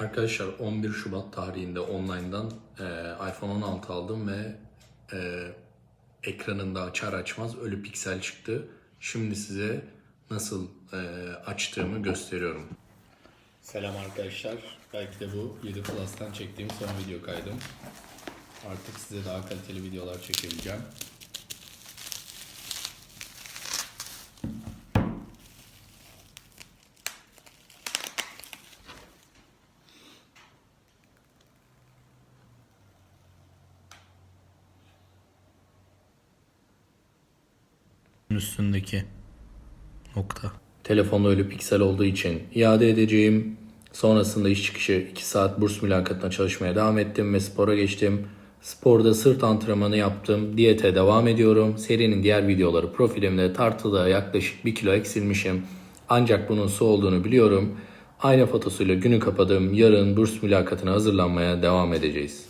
Arkadaşlar 11 Şubat tarihinde online'dan e, iPhone 16 aldım ve e, ekranında açar açmaz ölü piksel çıktı. Şimdi size nasıl e, açtığımı gösteriyorum. Selam arkadaşlar. Belki de bu 7 Plus'tan çektiğim son video kaydım. Artık size daha kaliteli videolar çekebileceğim. Üstündeki nokta. Telefonda öyle piksel olduğu için iade edeceğim. Sonrasında iş çıkışı 2 saat burs mülakatına çalışmaya devam ettim ve spora geçtim. Sporda sırt antrenmanı yaptım. Diyete devam ediyorum. Serinin diğer videoları profilimde tartıda yaklaşık 1 kilo eksilmişim. Ancak bunun su olduğunu biliyorum. Ayna fotosuyla günü kapadım. Yarın burs mülakatına hazırlanmaya devam edeceğiz.